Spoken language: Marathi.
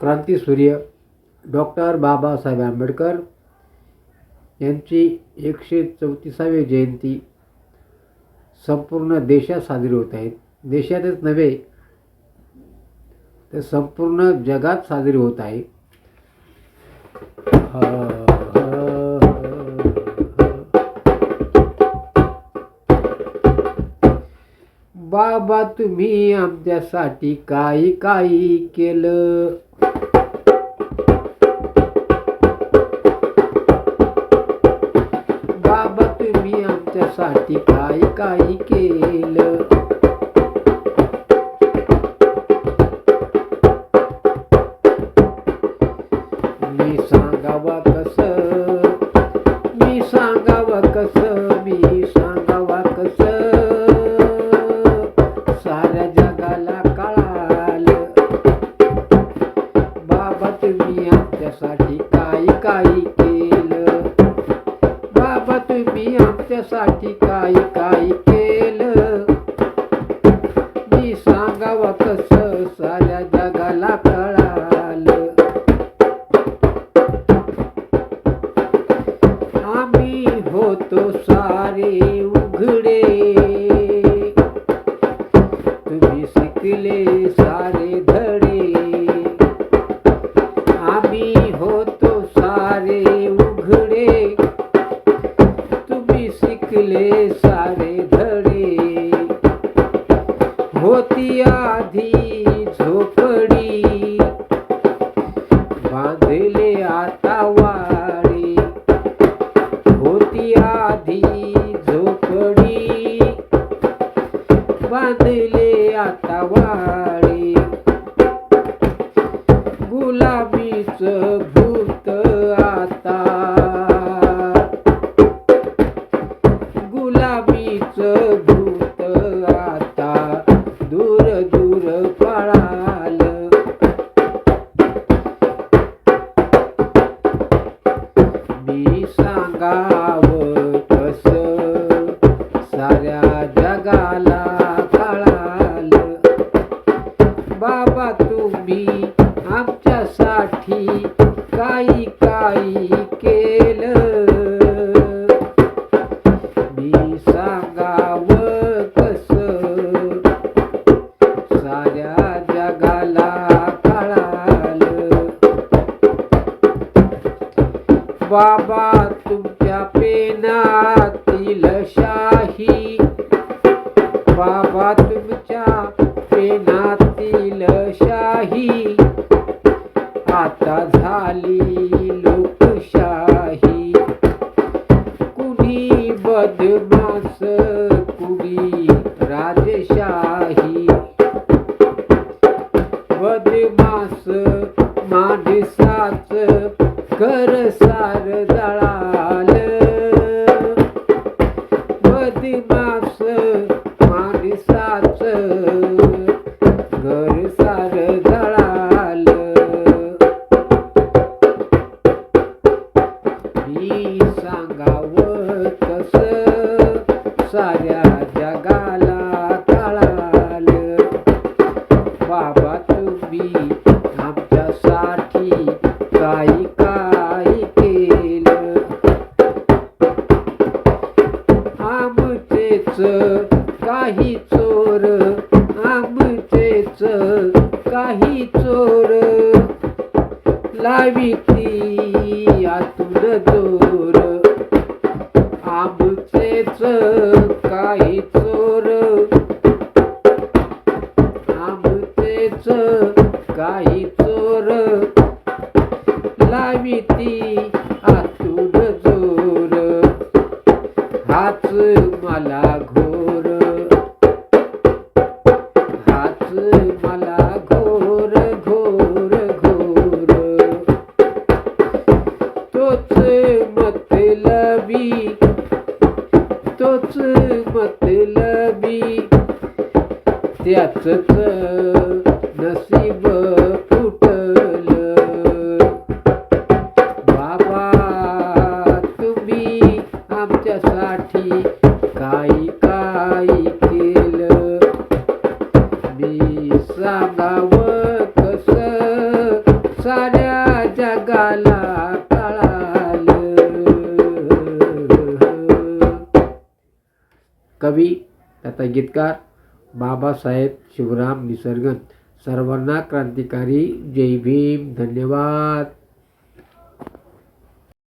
क्रांतीसूर्य डॉक्टर बाबासाहेब आंबेडकर यांची एकशे चौतीसावी जयंती संपूर्ण देशात साजरी होत आहे. देशातच नव्हे तर संपूर्ण जगात साजरी होत आहे. बाबा तुम्ही आमच्यासाठी काही काही केलं. बाबा तुम्ही आमच्यासाठी काही काही केलं. मी सांगावा कसं काही केलं. बाबा तुम्ही आमच्यासाठी काही काही केलं? मी सांगावं कस साऱ्या जगाला कळाल. आम्ही होतो सारे धड़ी होती आधी भूत आता दूर दूर पळाल. मी सांगाव कस साऱ्या जगाला कळाल. बाबा तुम्ही आमच्यासाठी काही काही बाबा तुमच्या पेनातील शाही. बाबा तुमच्या पेनातील शाही. आता झाली लोकशाही. कुणी बदमास कुणी राजशाही. दार सार जळाल बदमास माणसाच घर सार जळाल मी सांगावं कस साऱ्या जगाला काही चोर. लाविती आतुर जोर. आबचेच काही चोर. त्याच नसीब फुटल. बाबा तुम्ही आमच्यासाठी काही काही केलं. मी सांगावं कस कळालं. कवी आता गीतकार बाबासाहेब शिवराम निसर्गन. सर्वांना क्रांतिकारी. जय भीम. धन्यवाद.